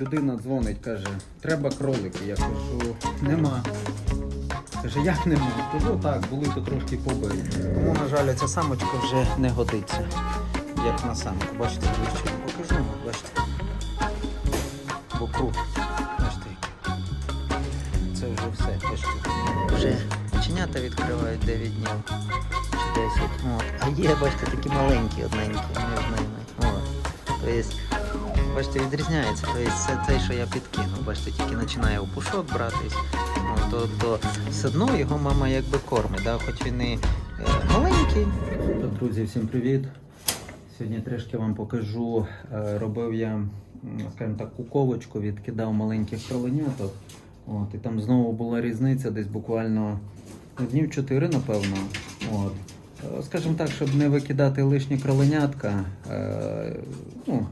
людина дзвонить, каже, треба кролики. Я кажу, нема. Каже, як нема? Кажу, так, були то трошки побиті. Тому, на жаль, ця самочка вже не годиться. Як на самку. Бачите, ближче покажу, бачите. Вокруг. Бачите. Це вже все. Бачите. Вже чинята відкривають 9 днів чи 10. От. А є, бачите, такі маленькі, одненькі між ними. Тобто, бачите, відрізняється. Тобто це те, що я підкинув. Бачите, тільки починає у пушок братись. От, то, то все одно його мама якби кормить, да? хоч він і е, маленький. Друзі, всім привіт. Сьогодні трішки вам покажу. Е, Робив я, скажімо так, куковочку, відкидав маленьких кроленяток. От, і там знову була різниця, десь буквально ну, днів 4, напевно. От. Е, Скажімо так, щоб не викидати лишні кроленятка, ну,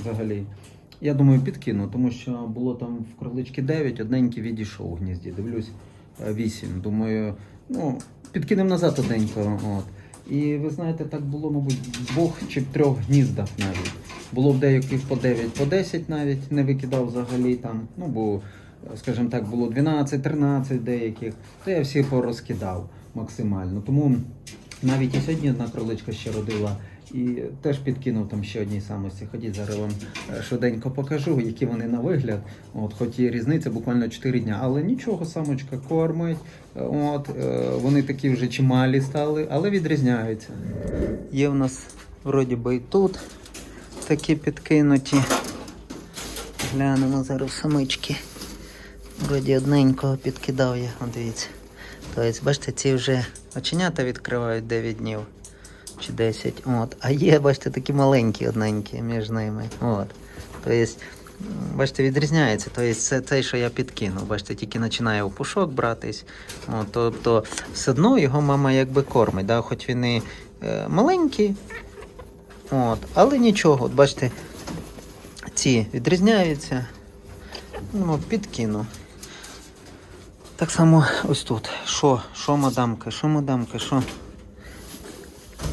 взагалі, я думаю, підкину, тому що було там в кролички 9, одненький відійшов у гнізді. Дивлюсь, 8. Думаю, ну, підкинемо назад одненького. От. І ви знаєте, так було, мабуть, в двох чи трьох гніздах навіть. Було в деяких по 9, по 10 навіть не викидав взагалі там. Ну, бо, скажімо так, було 12-13 деяких, то я всі порозкидав максимально. Тому навіть і сьогодні одна кроличка ще родила. І теж підкинув там ще одній самості. Ходіть, зараз вам е, швиденько покажу, які вони на вигляд. От, хоч і різниця буквально 4 дня. Але нічого, самочка кормить. От, е, вони такі вже чималі стали, але відрізняються. Є в нас вроді би і тут такі підкинуті. Глянемо зараз самички. Вроді одненького підкидав я, О, дивіться. Тобто, бачите, ці вже оченята відкривають 9 днів чи 10. От. А є, бачите, такі маленькі одненькі між ними. От. Тобто, бачите, відрізняється. Тобто, це те, що я підкинув. Бачите, тільки починає у пушок братись. От, тобто, все одно його мама якби кормить. Да? Хоч він і е, маленький. От. Але нічого, от бачите, ці відрізняються. Ну, підкину. Так само ось тут. Що? Що мадамка? Що мадамка? Що?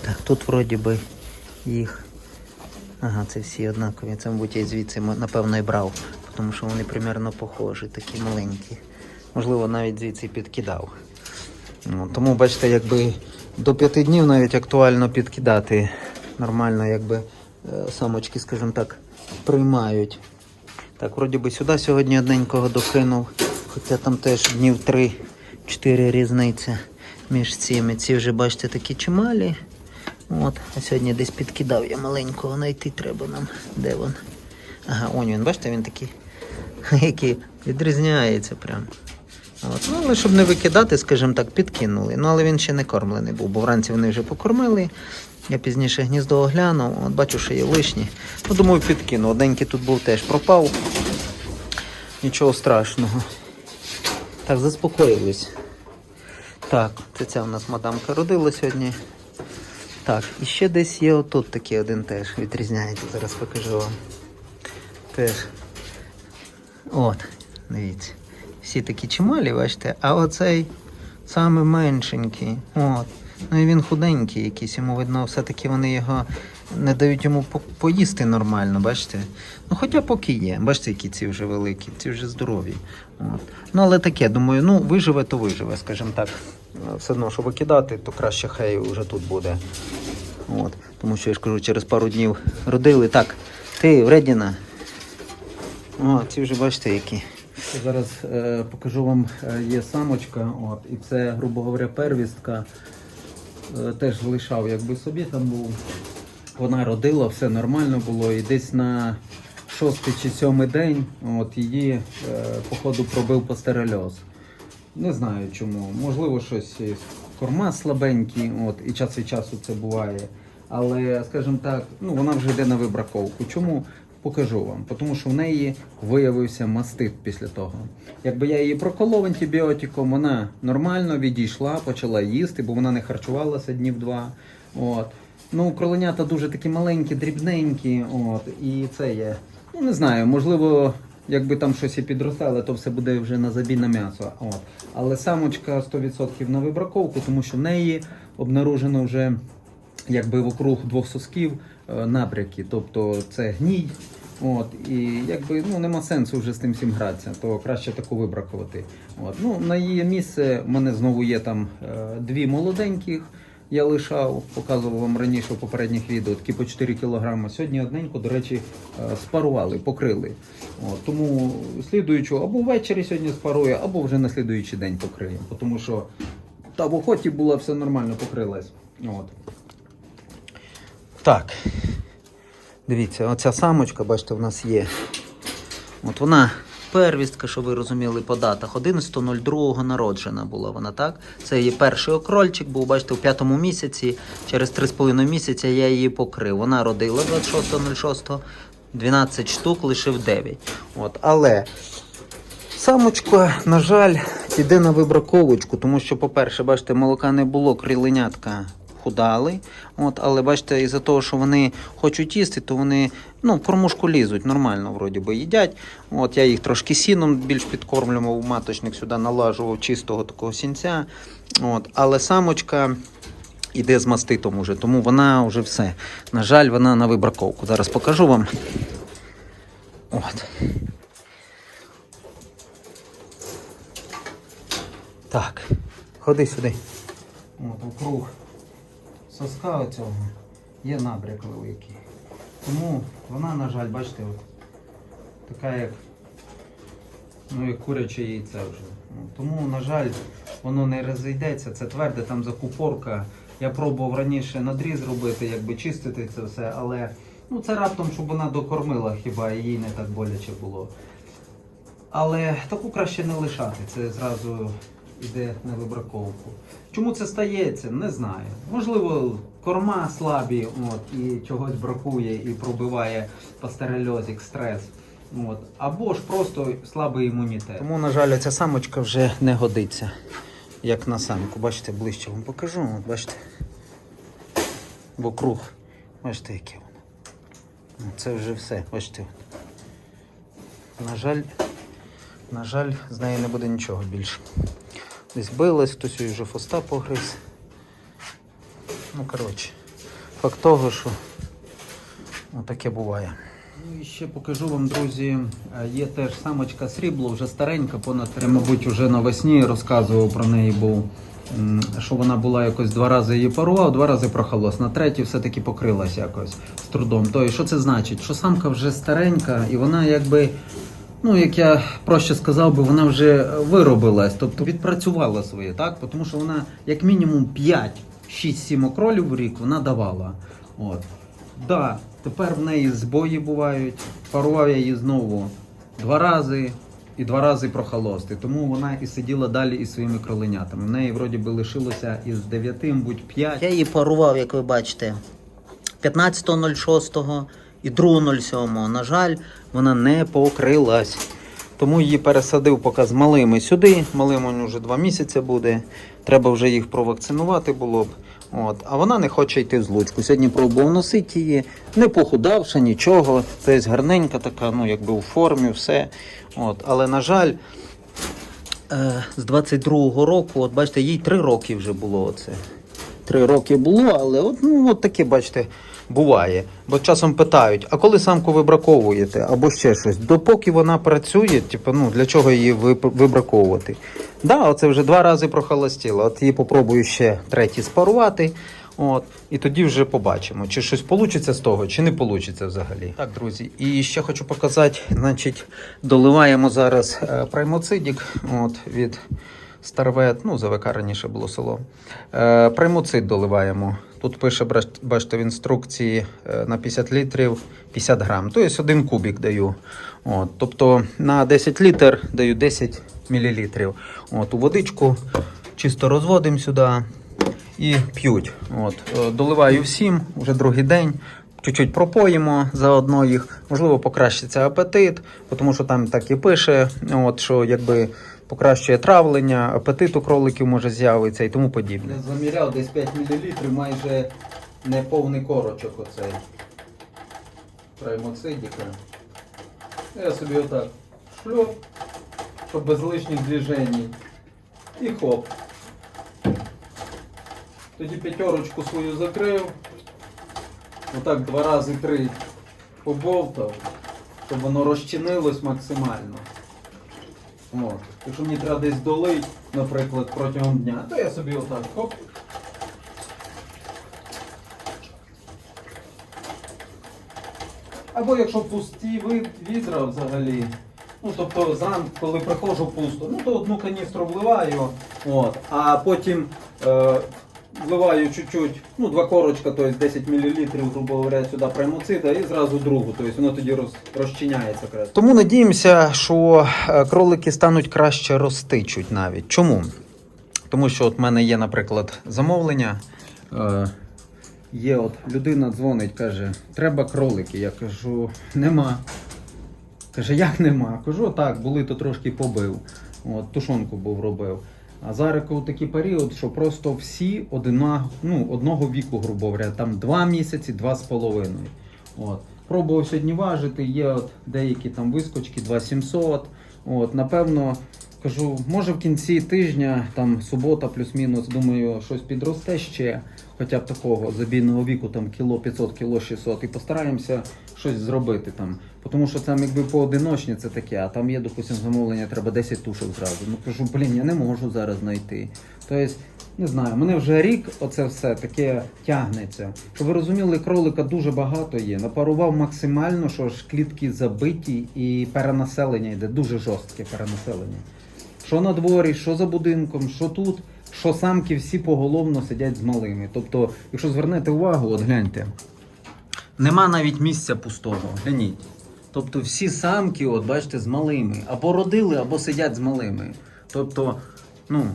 Так, тут вроді би їх. Ага, це всі однакові. Це, мабуть, я звідси напевно і брав, тому що вони примерно похожі, такі маленькі. Можливо, навіть звідси підкидав. Ну, тому, бачите, якби до п'яти днів навіть актуально підкидати. Нормально, якби е, самочки, скажімо так, приймають. Так, вроді би сюди сьогодні одненького докинув, хоча там теж днів 3-4 різниця між цими. Ці вже, бачите, такі чималі. От, сьогодні десь підкидав я маленького, знайти треба нам. Де він? Ага, он він, бачите, він такий, який відрізняється прям. От. Ну, але щоб не викидати, скажімо так, підкинули. Ну, але він ще не кормлений був, бо вранці вони вже покормили. Я пізніше гніздо оглянув, от бачу, що є лишні. Ну, думаю, підкину. Одненький тут був теж пропав. Нічого страшного. Так, заспокоїлись. Так, це ця у нас мадамка родила сьогодні. Так, і ще десь є отут такий один теж відрізняється. Зараз покажу вам. Теж. От, дивіться. Всі такі чималі, бачите, а оцей саме меншенький. От. Ну і він худенький якийсь, йому видно, все-таки вони його не дають йому по- поїсти нормально, бачите? Ну хоча поки є. Бачите, які ці вже великі, ці вже здорові. От. Ну але таке, думаю, ну виживе, то виживе, скажімо так. Все одно, щоб викидати, то краще хай вже тут буде. От. Тому що я ж кажу, через пару днів родили. Так, ти, вредіна. О, ці вже бачите які. Зараз е, покажу вам, е, є самочка, от, і це, грубо говоря, первістка. Е, теж лишав якби собі там був. Вона родила, все нормально було. І десь на шостий чи сьомий день от, її, е, походу, пробив пастерельоз. Не знаю чому. Можливо, щось корма слабенькі, от, і час від часу це буває. Але, скажімо так, ну, вона вже йде на вибраковку. Чому? Покажу вам. Тому що в неї виявився мастит після того. Якби я її проколов антибіотиком, вона нормально відійшла, почала їсти, бо вона не харчувалася днів два. От. Ну, кроленята дуже такі маленькі, дрібненькі. От. І це є. Ну, не знаю, можливо, якби там щось і підростало, то все буде вже на забій на м'ясо. От. Але самочка 100% на вибраковку, тому що в неї обнаружено вже якби вокруг двох сосків е, набряки. Тобто це гній, От, і якби ну, нема сенсу вже з тим всім гратися, то краще таку вибракувати. От. Ну, на її місце в мене знову є там е, дві молоденьких. Я лишав, показував вам раніше в попередніх відео, такі по 4 кг. Сьогодні одненько, до речі, е, спарували, покрили. От, тому слідуючу або ввечері сьогодні спарую, або вже на слідуючий день покриємо. Тому що та в охоті була все нормально, покрилась. От. Так. Дивіться, оця самочка, бачите, в нас є. От вона первістка, що ви розуміли по датах. 11.02 народжена була вона, так? Це її перший окрольчик був, бачите, у п'ятому місяці. Через 3,5 місяця я її покрив. Вона родила 26.06, 12 штук, лишив 9. От, але самочка, на жаль, іде на вибраковочку, тому що, по-перше, бачите, молока не було, криленятка худали. От, але бачите, із-за того, що вони хочуть їсти, то вони ну, в кормушку лізуть, нормально вроді би їдять. От, я їх трошки сіном більш підкормлював, маточник сюди налажував чистого такого сінця. От, але самочка. Іде з маститом уже, тому вона вже все. На жаль, вона на вибраковку. Зараз покажу вам. От. Так, ходи сюди. От, округ соска оцього є набряк великий. Тому вона, на жаль, бачите, от, така як, ну, як куряче яйце вже. Тому, на жаль, воно не розійдеться, це тверде, там закупорка. Я пробував раніше надріз робити, якби чистити це все, але ну, це раптом, щоб вона докормила хіба і їй не так боляче було. Але таку краще не лишати, це зразу йде на вибраковку. Чому це стається, не знаю. Можливо, корма слабі, от, і чогось бракує і пробиває пастерельозик, стрес. От. Або ж просто слабий імунітет. Тому, на жаль, ця самочка вже не годиться, як на самку. Бачите, ближче вам покажу. От, бачите. Вокруг. Бачите, яке воно. Це вже все, бачите. На жаль, на жаль, з неї не буде нічого більше. Десь билась, хтось її вже фоста погриз. Ну, коротше, факт того, що таке буває. Ну і ще покажу вам, друзі, е, є теж самочка срібло, вже старенька, понад три, мабуть, вже навесні розказував про неї був. Що вона була якось два рази її парував, два рази прохолос. На третій все-таки покрилась якось з трудом. То і що це значить? Що самка вже старенька, і вона якби, ну як я проще сказав би, вона вже виробилась, тобто відпрацювала своє, так? Тому що вона як мінімум 5, 6, 7 окролів в рік вона давала. От. Да, тепер в неї збої бувають. Парував я її знову два рази і два рази прохолости. Тому вона і сиділа далі із своїми кроленятами. В неї вроді би лишилося із 9, будь 5. Я її парував, як ви бачите, 15.06 і 2.07. На жаль, вона не покрилась. Тому її пересадив поки з малими сюди. Малим вже 2 місяці буде. Треба вже їх провакцинувати було б. От. А вона не хоче йти в злучку. Сьогодні пробував носити її, не похудавши, нічого. Тобто гарненька така, ну якби у формі, все. От. Але, на жаль, е, з 22-го року, от бачите, їй 3 роки вже було оце. Три роки було, але от, ну, от таке, бачите, буває. Бо часом питають, а коли самку вибраковуєте, або ще щось. Допоки вона працює, типу, ну, для чого її вибраковувати? Да, оце вже два рази прохолостіло. От її попробую ще третій спарувати. От, і тоді вже побачимо, чи щось вийде з того, чи не вийде взагалі. Так, друзі, і ще хочу показати, значить, доливаємо зараз е, праймоцидік от, від Старвет, ну, ЗВК раніше було село. Е, праймоцид доливаємо. Тут пише, бачите, в інструкції е, на 50 літрів 50 грам. Тобто один кубік даю. От, тобто на 10 літр даю 10 мл. От, у водичку чисто розводимо сюди і п'ють. От, е, доливаю всім, вже другий день. Чуть-чуть пропоїмо заодно їх, можливо, покращиться апетит, тому що там так і пише, от, що якби покращує травлення, апетит у кроликів може з'явитися і тому подібне. Я заміряв десь 5 мл, майже не повний корочок оцей. Праймоцидіка. Я собі отак шльоп, щоб без лишніх движень. І хоп. Тоді п'ятерочку свою закрив. Отак два рази три побовтав. щоб воно розчинилось максимально. От. Якщо мені треба десь долить, наприклад, протягом дня, то я собі отак хоп. Або якщо пусті вид- відра взагалі. Ну, тобто зранку, коли приходжу пусто, ну то одну каністру вливаю, от, а потім е, вливаю чуть-чуть, ну, два корочка, тобто 10 мл, грубо говоря, сюди праймуцида і зразу другу, тобто воно тоді роз, розчиняється краще. Тому надіємося, що е, кролики стануть краще рости чуть навіть. Чому? Тому що от в мене є, наприклад, замовлення. Е, є от людина дзвонить, каже, треба кролики. Я кажу, нема. Каже, як нема? Кажу, так, були, то трошки побив. От, тушонку був робив. А зараз коли такий період, що просто всі одна, ну, одного віку, грубо говоря, там два місяці, два з половиною. От. Пробував сьогодні важити, є от деякі там вискочки, 2700. От, напевно, кажу, може в кінці тижня, там субота плюс-мінус, думаю, щось підросте ще, хоча б такого забійного віку, там кіло 500, кіло 600, і постараємося щось зробити там. Тому що там якби поодиночні це таке, а там є, допустимо, замовлення, треба 10 тушок зразу. Ну кажу, блін, я не можу зараз знайти. Тобто, не знаю, мене вже рік оце все таке тягнеться. Щоб ви розуміли, кролика дуже багато є. Напарував максимально, що ж клітки забиті і перенаселення йде, дуже жорстке перенаселення. Що на дворі, що за будинком, що тут, що самки всі поголовно сидять з малими. Тобто, якщо звернете увагу, от гляньте, нема навіть місця пустого. Гляніть. Тобто всі самки, от бачите, з малими. Або родили, або сидять з малими. Тобто, ну,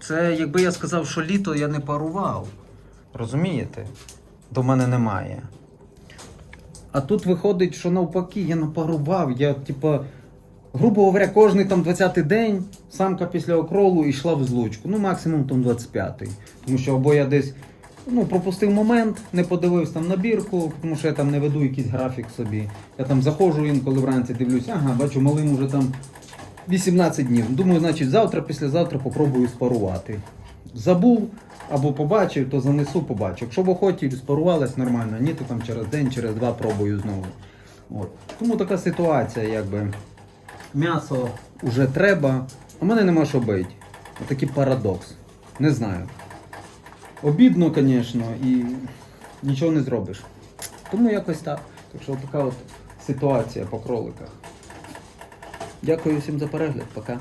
це якби я сказав, що літо я не парував. Розумієте? До мене немає. А тут виходить, що навпаки, я напарував. Я, типа, грубо говоря, кожний там 20-й день самка після окролу йшла в злучку. Ну, максимум там 25-й. Тому що або я десь ну, пропустив момент, не подивився там набірку, тому що я там не веду якийсь графік собі. Я там заходжу інколи вранці, дивлюсь, ага, бачу, малим уже там 18 днів. Думаю, значить, завтра, післязавтра попробую спарувати. Забув або побачив, то занесу, побачу. Якщо в охоті спарувалась нормально, ні, то там через день, через два пробую знову. От. Тому така ситуація, якби м'ясо вже треба, а мене нема що бити. Отакий парадокс. Не знаю. Обідно, звісно, і нічого не зробиш. Тому якось так. Так що така от ситуація по кроликах. Дякую всім за перегляд. Пока.